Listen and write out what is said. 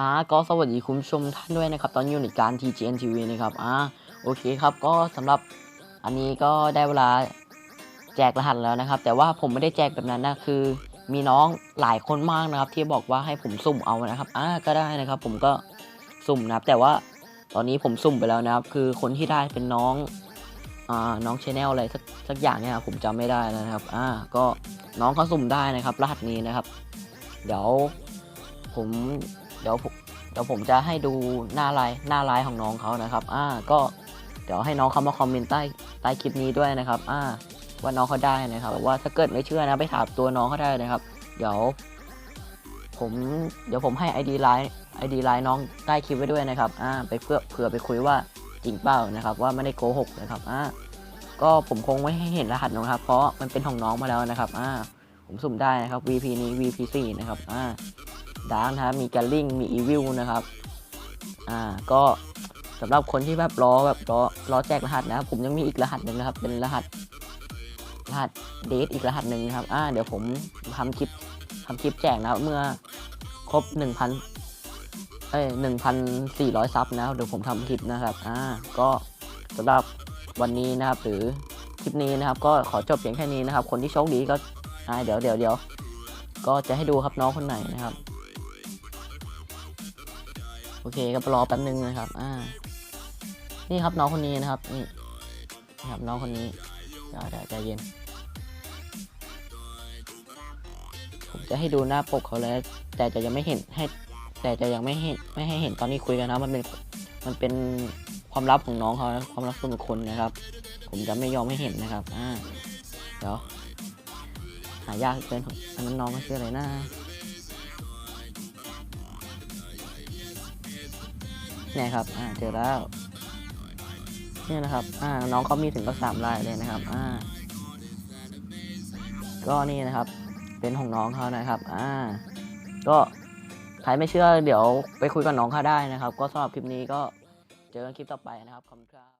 อ่าก็สวัสดีคุณผู้ชมท่านด้วยนะครับ ตอนอยู่ในการ TGN TV นะครับอ่าโอเคครับก็สำหรับอันนี้ก็ได้เวลาแจกรหัสแล้วนะครับ แต่ว่าผมไม่ได้แจกแบบนั้นนะคือ มีน้องหลายคนมากนะครับ ที่บอกว่าให้ผมสุ่มเอานะครับอ่าก็ได้นะครับ ผมก็สุ่มนะครับแต่ว่าตอนนี้ผมสุ่มไปแล้วนะครับ คือคนที่ได้เป็นน้องอ่าน้องชแนลอะไรสักสักอย่างเนี่ยผมจำไม่ได้แล้วนะครับอ่าก็น้องเขาสุ่มได้นะครับ รหัสนี้นะครับ เดี๋ยวผม เดี๋ยวผมเดี๋ยวผมจะให้ดูหน้าไลน์หน้าไลน์ของน้องเขานะครับ อ่าก็เดี๋ยวให้น้องเขามาคอมเมนต์ใต้ใต้คลิปนี้ด้วยนะครับ อ่า ว่าน้องเขาได้นะครับว่าถ้าเกิดไม่เชื่อนะไปถามตัวน้องเขาได้นะครับ เดี๋ยว ผม เดี๋ยวผมให้ ID ไลน์ ID ไลน์น้องใต้คลิปไว้ด้วยนะครับ อ่า ไปเพื่อเผื่อไปคุยว่าจริงเปล่านะครับ ว่าไม่ได้โกหกนะครับ อ่า ก็ผมคงไม่ให้เห็นรหัสนะครับ เพราะมันเป็นของน้องมาแล้วนะครับ อ่า ผมสุ่มได้นะครับ VP นี้ VP 4นะครับ อ่า ดาร์กนะครับ มีแกลลิงมีอีวิลนะครับ อ่า ก็สำหรับคนที่แบบรอแบบรอรอแจกรหัสนะครับ ผมยังมีอีกรหัสหนึ่งนะครับ เป็นรหัสรหัสเดทอีกรหัสหนึ่งนะครับ อ่า เดี๋ยวผมทำคลิปทำคลิปแจกนะครับ เมื่อครบ1,000เอ้ย1,400 ซับนะครับ เดี๋ยวผมทำคลิปนะครับ อ่า ก็สำหรับวันนี้นะครับ หรือคลิปนี้นะครับ ก็ขอจบเพียงแค่นี้นะครับ คนที่โชคดีก็อ่าเดี๋ยวเดี๋ยวเดี๋ยวก็จะให้ดูครับน้องคนไหนนะครับ โอเคก็รอแป๊บนึงนะครับ อ่า นี่ครับน้องคนนี้นะครับ นี่นะครับน้องคนนี้เดี๋ยวใจเย็น ผมจะให้ดูหน้าปกเขาแล้ว แต่จะยังไม่เห็นให้ แต่จะยังไม่เห็นไม่ให้เห็นตอนนี้คุยกันนะ มันเป็น มันเป็นความลับของน้องเขาความลับส่วนบุคคลนะครับ ผมจะไม่ยอมให้เห็นนะครับ อ่า เดี๋ยวหายากเกินอันนั้นน้องไม่ชื่ออะไรนะ เนี่ยครับ อ่า เจอแล้ว เนี่ยนะครับ อ่า น้องเขามีถึงก็สามลายเลยนะครับ อ่า ก็นี่นะครับ เป็นของน้องเขานะครับ อ่า ก็ใครไม่เชื่อเดี๋ยวไปคุยกับน้องเขาได้นะครับ ก็สำหรับคลิปนี้ก็เจอกันคลิปต่อไปนะครับ ขอบคุณครับ